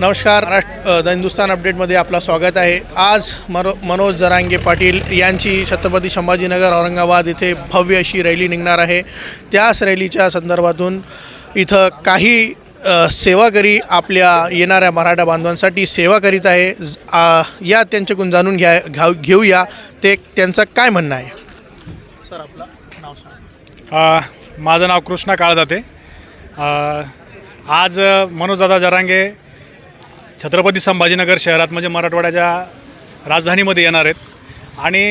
नमस्कार महाराष्ट्र द हिंदुस्तान अपडेटमध्ये आपलं स्वागत आहे. आज मनो मनोज जरांगे पाटील यांची छत्रपती संभाजीनगर औरंगाबाद इथे भव्य अशी रॅली निघणार आहे. त्याच रॅलीच्या संदर्भातून इथं काही सेवाकरी आपल्या येणाऱ्या मराठा बांधवांसाठी सेवा करीत आहे. या त्यांच्याकडून जाणून घ्या घ्या घेऊया. ते त्यांचं काय म्हणणं आहे? सर आपलं नाव सांग. माझं नाव कृष्णा काळदाते. आज अ, मनोजदादा जरांगे छत्रपती संभाजीनगर शहरात म्हणजे मराठवाड्याच्या राजधानीमध्ये येणार आहेत. आणि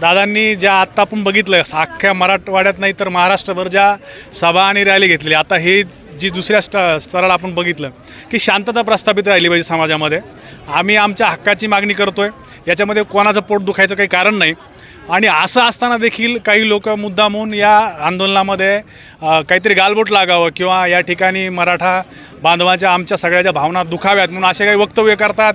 दादांनी ज्या आत्ता आपण बघितलं अख्ख्या मराठवाड्यात नाही तर महाराष्ट्रभर ज्या सभा आणि रॅली घेतली आता हे जी दुसऱ्या स्ट स्तराला आपण बघितलं की शांतता प्रस्थापित राहिली पाहिजे समाजामध्ये. आम्ही आमच्या हक्काची मागणी करतो आहे याच्यामध्ये कोणाचं पोट दुखायचं काही कारण नाही. आणि असं असताना देखील काही लोक मुद्दामून या आंदोलनामध्ये काहीतरी गालबोट लागावं किंवा या ठिकाणी मराठा बांधवाच्या आमच्या सगळ्याच्या भावना दुखाव्यात म्हणून असे काही वक्तव्य करतात.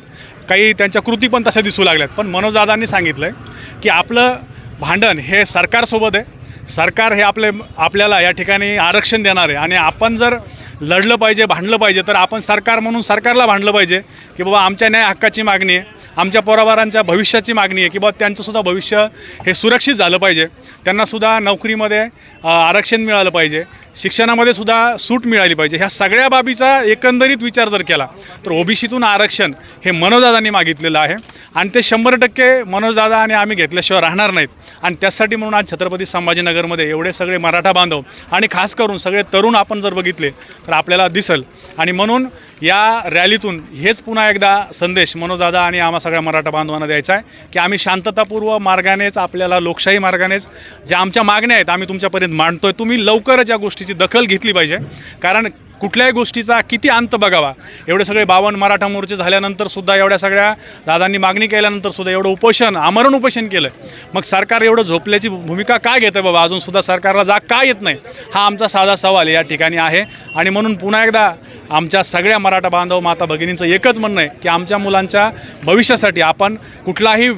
काही त्यांच्या कृती पण तशा दिसू लागल्यात. पण मनोजदादांनी सांगितलं आहे की आपलं भांडण हे सरकारसोबत आहे. सरकार हे आपले आपल्याला या ठिकाणी आरक्षण देणार. आहे आणि आपण जर लढलं पाहिजे भांडलं पाहिजे तर आपण सरकार म्हणून सरकारला भांडलं पाहिजे की बाबा आमच्या न्याय हक्काची मागणी आहे आमच्या पोराबारांच्या भविष्याची मागणी आहे की बाबा त्यांचंसुद्धा भविष्य हे सुरक्षित झालं पाहिजे. त्यांनासुद्धा नोकरीमध्ये आरक्षण मिळालं पाहिजे. शिक्षणामध्ये सुद्धा सूट मिळाली पाहिजे. ह्या सगळ्या बाबीचा एकंदरीत विचार जर केला तर ओबीसीतून आरक्षण हे मनोजदादांनी मागितलेलं आहे. आणि ते शंभर टक्के मनोजदादा आणि आम्ही घेतल्याशिवाय राहणार नाहीत. आणि त्यासाठी म्हणून आज छत्रपती संभाजीनगरमध्ये एवढे सगळे मराठा बांधव आणि खास करून सगळे तरुण आपण जर बघितले तर आपल्याला दिसल. आणि म्हणून या रॅलीतून हेच पुन्हा एकदा संदेश मनोजदादा आणि आम्हा सगळ्या मराठा बांधवांना द्यायचा आहे की आम्ही शांततापूर्व मार्गानेच आपल्याला लोकशाही मार्गानेच ज्या आमच्या मागण्या आहेत आम्ही तुमच्यापर्यंत मांडतोय. तुम्ही लवकरच या गोष्टीची दखल घेतली पाहिजे. कारण कुठल्याही गोष्टीचा किती अंत बघावा. एवढे सगळे बावन्न मराठा मोर्चे झाल्यानंतर सुद्धा एवढ्या सगळ्या दादांनी मागणी केल्यानंतर सुद्धा एवढं उपोषण आमरण उपोषण केलं. मग सरकार एवढं झोपल्याची भूमिका का घेतं बाबा? अजून सुद्धा सरकारला जाग का येत नाही? हा आमचा साधा सवाल या ठिकाणी आहे. आणि म्हणून पुन्हा एकदा आमच्या सगळ्या मराठा बांधव माता भगिनींचं एकच म्हणणं आहे की आमच्या मुलांच्या भविष्यासाठी आपण कुठलाही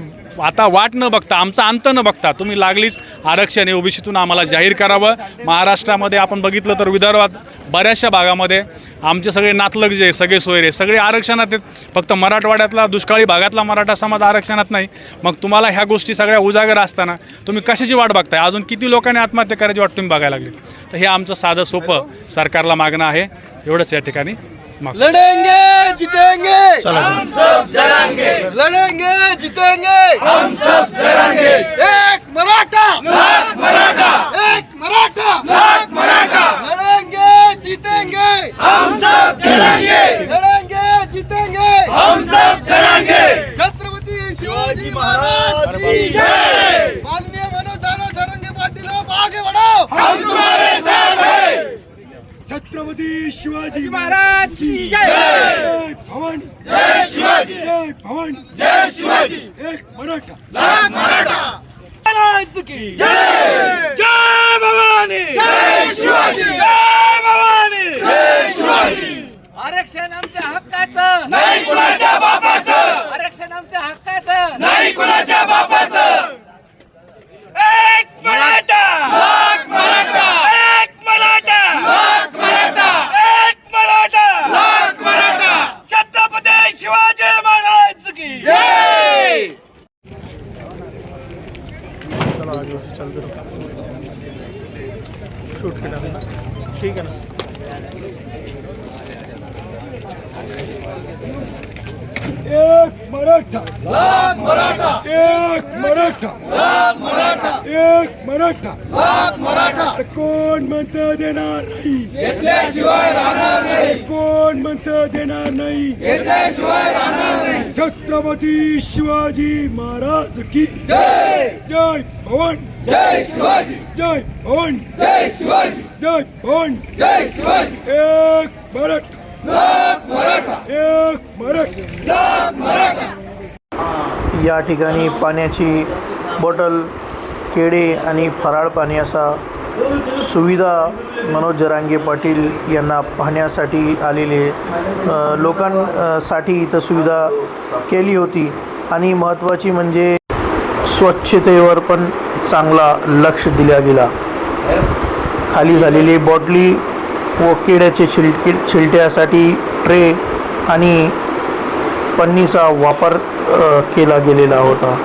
आता वाट न बघता आमचा अंत न बघता तुम्ही लागलीच आरक्षण. हे ओबीसीतून आम्हाला जाहीर करावं. महाराष्ट्रामध्ये आपण बघितलं तर विदर्भात बऱ्याचशा भागामध्ये आमचे सगळे नातलग जे सगळे सोयरे सगळे आरक्षणात आहेत. फक्त मराठवाड्यातला दुष्काळी भागातला मराठा समाज आरक्षणात नाही. मग तुम्हाला ह्या गोष्टी सगळ्या उजागर असताना तुम्ही कशाची वाट बघताय? अजून किती लोकांनी आत्महत्या करायची वाट तुम्ही बघायला लागली? तर हे आमचं साधं सोपं सरकारला मागणं आहे. एवढंच या ठिकाणी माग. लड़ेंगे जीतेंगे. चला. लड़ेंगे जीतेंगे. हम सब जरांगे. एक मराठा. मराठा एक मराठा लाख मराठा लड़ेंगे जीतेंगे हम सब जरांगे लड़ेंगे जीतेंगे हम सब जरांगे छत्रपति शिवाजी महाराज की जय! माननीय मनोज दादा जरंगे पाटिल आगे बढ़ो हम तुम्हारे साथ हैं। छत्रपती शिवाजी महाराज की जय! भवानी! जय शिवाजी! जय भवानी! जय शिवाजी! एक मराठा! लाख मराठा! महाराज की जय! जय! भवानी! जय शिवाजी! जय भवानी! जय शिवाजी! आरक्षण आमच्या हक्काचं! नाही कुणाच्या बापाचं आरक्षण आमच्या हक्काचं नाही कुणाच्या बापाचं एक मराठा लाख मराठा एक मराठा लाख मराठा एक मराठा लाख मराठा छत्रपती शिवाजी महाराज की जय चला आगे चलते शूट केला ना ठीक आहे ना एक मराठा. लाख मराठा. एक मराठा. लाख मराठा. एक मराठा. लाख मराठा. कोण म्हणतं देणार नाही? घेतल्याशिवाय राहणार नाही. कोण म्हणतं देणार नाही? घेतल्याशिवाय राहणार नाही. छत्रपती शिवाजी महाराज की. जय. जय भवन. जय शिवाजी. जय भवन. जय शिवाजी. जय भवन. जय शिवाजी. एक मराठा. लाख मराठा. एक या ठिकाणी पाण्याची बॉटल केळे आणि फराळ पाणी असा सुविधा मनोज जरांगे पाटील यांना पाहण्यासाठी आलेले लोकांसाठी इथं सुविधा केली होती. आणि महत्त्वाची म्हणजे स्वच्छतेवर पण चांगला लक्ष दिला गेला. खाली झालेली बॉटली व किड्याचे छिलके छिलट्यासाठी ट्रे आणि पन्नीचा वापर केला गेलेला होता.